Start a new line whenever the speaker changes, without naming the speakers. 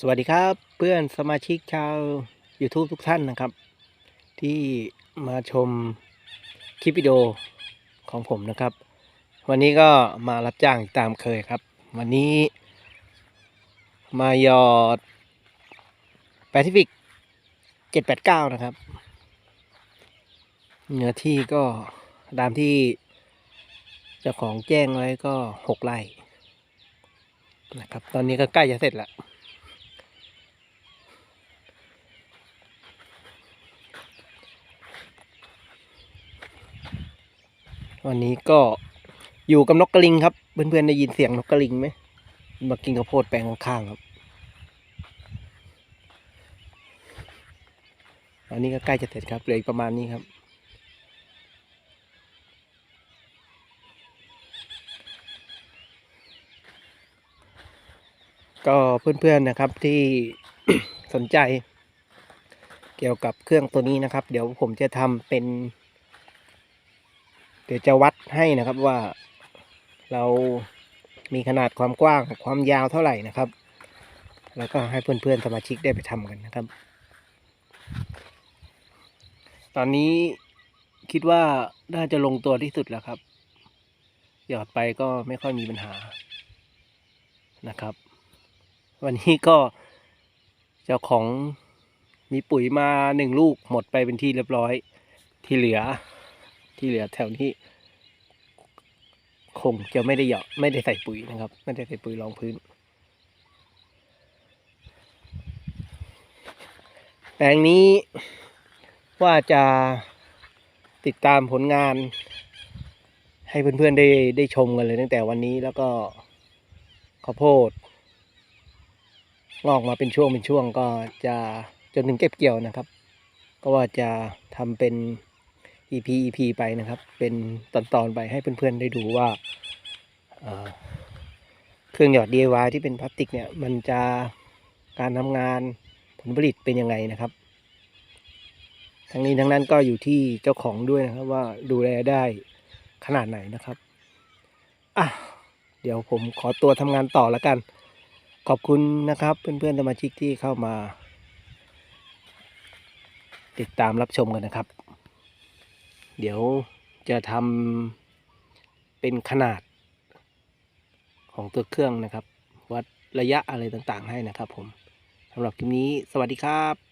สวัสดีครับเพื่อนสมาชิกชาว YouTube ทุกท่านนะครับ ที่มาชมคลิปวิดีโอของผมนะครับ วันนี้ก็มารับจ้างตามเคยครับ วันนี้ มาหยอดแปซิฟิก789นะครับ เนื้อที่ก็ตามที่เจ้าของแจ้งไว้ก็หกไร่นะครับ ตอนนี้ก็ใกล้จะเสร็จแล้ว วันนี้ก็อยู่กับนกกระลิงครับ เพื่อนๆได้ยินเสียงนกกระลิงไหมมากินข้าวโพดแปลงข้างๆครับอันนี้ก็ใกล้จะเสร็จครับเหลืออีกประมาณนี้ครับ ก็เพื่อนๆนะครับที่สนใจ เกี่ยวกับเครื่องตัวนี้นะครับ เดี๋ยวผมจะทำเป็น เดี๋ยวจะวัดให้นะครับว่าเรามีขนาดความกว้างความยาวเท่าไหร่นะครับ แล้วก็ให้เพื่อนๆสมาชิกได้ไปทำกันนะครับ ตอนนี้คิดว่าน่าจะลงตัวที่สุดแล้วครับ หยอดไปก็ไม่ค่อยมีปัญหานะครับ วันนี้ก็เจ้าของมีปุ๋ยมาหนึ่งลูกหมดไปเป็นที่เรียบร้อยที่เหลือ ที่เหลือแถวนี้ คงจะไม่ได้เหยาะไม่ได้ใส่ปุ๋ยนะครับ ไม่ได้ใส่ปุ๋ยรองพื้น แปลงนี้ว่าจะติดตามผลงาน ให้เพื่อนๆได้ได้ชมกันเลยตั้งแต่วันนี้แล้วก็ข้าวโพดงอกมาเป็นช่วงเป็นช่วงก็จะจนถึงเก็บเกี่ยวนะครับ ก็ว่าจะทำเป็น EP EP ไปนะครับ เป็นตอนๆไปให้เพื่อนๆได้ดูว่าเอ่อเครื่องหยอด DIY ที่เป็นพลาสติกเนี่ยมันจะการทำงานผลผลิตเป็นยังไงนะครับ ทั้งนี้ทั้งนั้นก็อยู่ที่เจ้าของด้วยนะครับว่าดูแลได้ขนาดไหนนะครับอะเดี๋ยวผมขอตัวทำงานต่อแล้วกัน ขอบคุณนะครับ เพื่อนๆสมาชิกที่เข้ามา ติดตามรับชมกันนะครับ เดี๋ยวจะทำเป็นขนาดของตัวเครื่องนะครับ วัดระยะอะไรต่างๆให้นะครับผมสำหรับคลิปนี้สวัสดีครับ